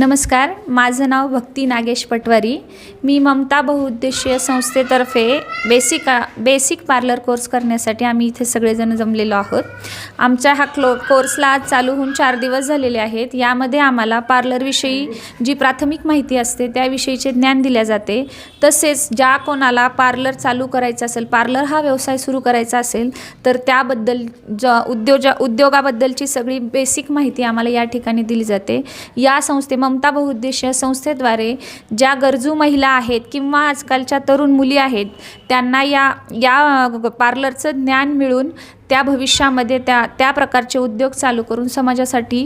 नमस्कार माझं नाव भक्ती नागेश पटवारी. मी ममता बहुउद्देशीय संस्थेतर्फे बेसिक बेसिक पार्लर कोर्स करण्यासाठी आम्ही इथे सगळेजण जमलेलो आहोत. आमच्या हा क्लो कोर्सला आज चालू होऊन चार दिवस झालेले आहेत. यामध्ये आम्हाला पार्लरविषयी जी प्राथमिक माहिती असते त्याविषयीचे ज्ञान दिले जाते. तसेच ज्या कोणाला पार्लर चालू करायचं असेल पार्लर हा व्यवसाय सुरू करायचा असेल तर त्याबद्दल ज उद्योजा उद्योगाबद्दलची सगळी बेसिक माहिती आम्हाला या ठिकाणी दिली जाते. या संस्थे ममता बहुउद्देशीय संस्थेद्वारे ज्या गरजू महिला आहेत किंवा आजकालच्या तरुण मुली आहेत त्यांना या या पार्लरचं ज्ञान मिळून त्या भविष्यामध्ये त्या त्या प्रकारचे उद्योग चालू करून समाजासाठी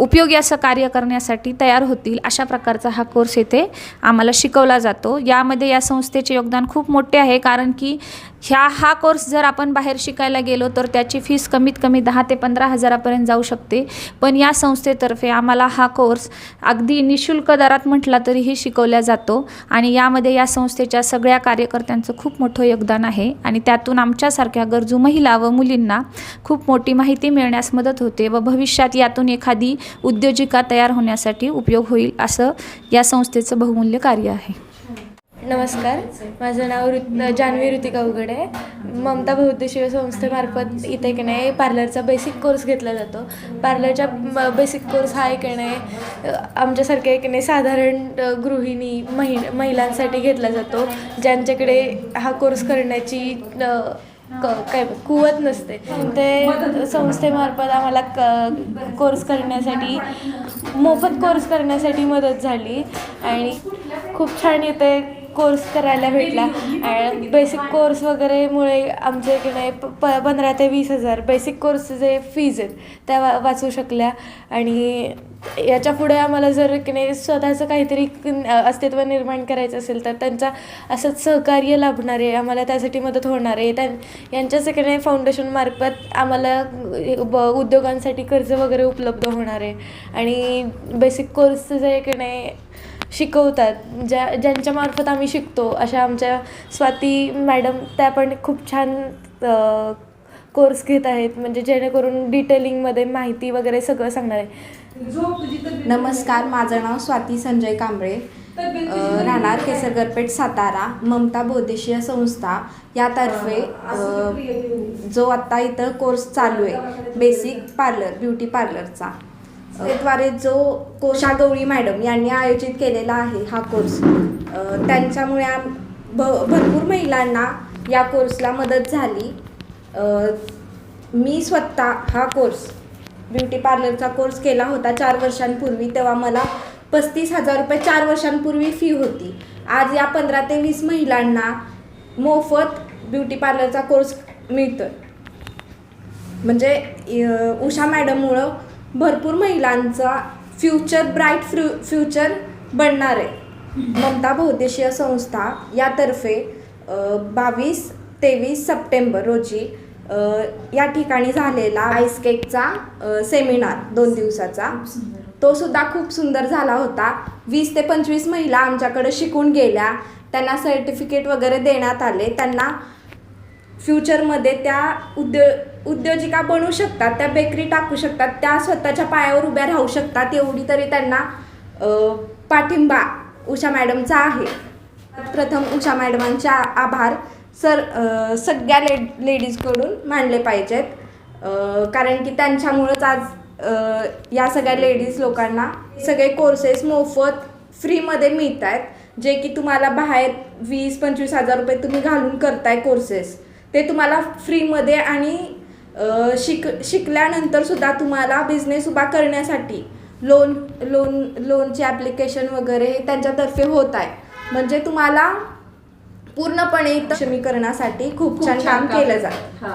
उपयोगी असं कार्य करण्यासाठी तयार होतील अशा प्रकारचा हा कोर्स येथे आम्हाला शिकवला जातो. यामध्ये या संस्थेचे योगदान खूप मोठे आहे कारण की ह्या हा कोर्स जर आपण बाहेर शिकायला गेलो तर त्याची फीस कमीत कमी दहा ते पंधरा हजारापर्यंत जाऊ शकते. पण या संस्थेतर्फे आम्हाला हा कोर्स अगदी निशुल्क दरात म्हटला तरीही शिकवला जातो आणि यामध्ये या संस्थेच्या सगळ्या कार्यकर्त्यांचं खूप मोठं योगदान आहे आणि त्यातून आमच्यासारख्या गरजू महिला व मुलींना खूप मोठी माहिती मिळण्यास मदत होते व भविष्यात यातून एखादी उद्योजिका तयार होण्यासाठी उपयोग होईल असं या संस्थेचं बहुमूल्य कार्य आहे. नमस्कार. माझं नाव ऋत जान्हवी ऋतिका उघडे. ममता बहुद्देशीय संस्थेमार्फत इथे की नाही पार्लरचा बेसिक कोर्स घेतला जातो. पार्लरच्या बेसिक कोर्स हा एक नाही आमच्यासारख्या एक नाही साधारण गृहिणी महि महिलांसाठी घेतला जातो. ज्यांच्याकडे हा कोर्स करण्याची क काय कुवत नसते. ते संस्थेमार्फत आम्हाला क कोर्स करण्यासाठी मोफत कोर्स करण्यासाठी मदत झाली. आणि खूप छान इथे कोर्स करायला भेटला. आणि बेसिक कोर्स वगैरेमुळे आमचे की नाही प प- पंधरा ते वीस हजार बेसिक कोर्सचे जे फीज आहेत. त्या वा वाचू शकल्या. आणि याच्यापुढे आम्हाला जर की नाही स्वतःचं काहीतरी अस्तित्व निर्माण करायचं असेल तर त्यांचा असंच सहकार्य लाभणार आहे आम्हाला त्यासाठी मदत होणार आहे. त्यां यांच्याच की नाही फाउंडेशनमार्फत आम्हाला ब उद्योगांसाठी कर्ज वगैरे उपलब्ध होणार आहे. आणि बेसिक कोर्स जे की नाही शिकवतात ज्या ज्यांच्यामार्फत आम्ही शिकतो अशा आमच्या स्वाती मॅडम त्या पण खूप छान कोर्स घेत आहेत म्हणजे जेणेकरून डिटेलिंगमध्ये माहिती वगैरे सगळं सांगणार आहे. नमस्कार माझं नाव स्वाती संजय कांबळे. राहणार केसरगरपेठ सातारा ममता बौद्देशीय संस्था यातर्फे जो आत्ता इथं कोर्स चालू आहे बेसिक पार्लर ब्युटी पार्लरचा त्याद्वारे जो कोशा गवळी मॅडम यांनी आयोजित केलेला आहे हा कोर्स त्यांच्यामुळे भ भरपूर महिलांना या कोर्सला मदत झाली. मी स्वतः हा कोर्स ब्युटी पार्लरचा कोर्स केला होता चार वर्षांपूर्वी. तेव्हा मला पस्तीस हजार रुपये चार वर्षांपूर्वी फी होती. आज या पंधरा ते वीस महिलांना मोफत ब्युटी पार्लरचा कोर्स मिळतोय. म्हणजे उषा मॅडममुळं भरपूर महिलांचा फ्युचर ब्राईट फ्यु फ्युचर बनणार आहे. ममता बहुद्देशीय संस्था यातर्फे बावीस तेवीस सप्टेंबर रोजी या ठिकाणी झालेला आईस केकचा सेमिनार दोन दिवसाचा. तो सुद्धा खूप सुंदर झाला होता. वीस ते पंचवीस महिला आमच्याकडे शिकून गेल्या. त्यांना सर्टिफिकेट वगैरे देण्यात आले. त्यांना फ्युचरमध्ये त्या उद्यो उद्योजिका बनू शकतात त्या बेकरी टाकू शकतात त्या स्वतःच्या पायावर उभ्या राहू शकतात. एवढी तरी त्यांना पाठिंबा उषा मॅडमचा आहे. प्रथम उषा मॅडमांचे आ- आभार. सर सगळ्या ले लेडीजकडून मांडले पाहिजेत. कारण की त्यांच्यामुळंच आज या सगळ्या लेडीज लोकांना सगळे कोर्सेस मोफत फ्रीमध्ये मिळत आहेत जे की तुम्हाला बाहेर वीस पंचवीस हजार रुपये तुम्ही घालून करताय कोर्सेस ते तुम्हाला फ्रीमध्ये आणि शिक शिकल्यानंतर सुद्धा तुम्हाला बिझनेस उभा करण्यासाठी लोन लोन लोनचे ॲप्लिकेशन वगैरे हे त्यांच्यातर्फे होत आहे म्हणजे तुम्हाला पूर्णपणे सक्षमीकरणासाठी खूप छान काम केलं जातं.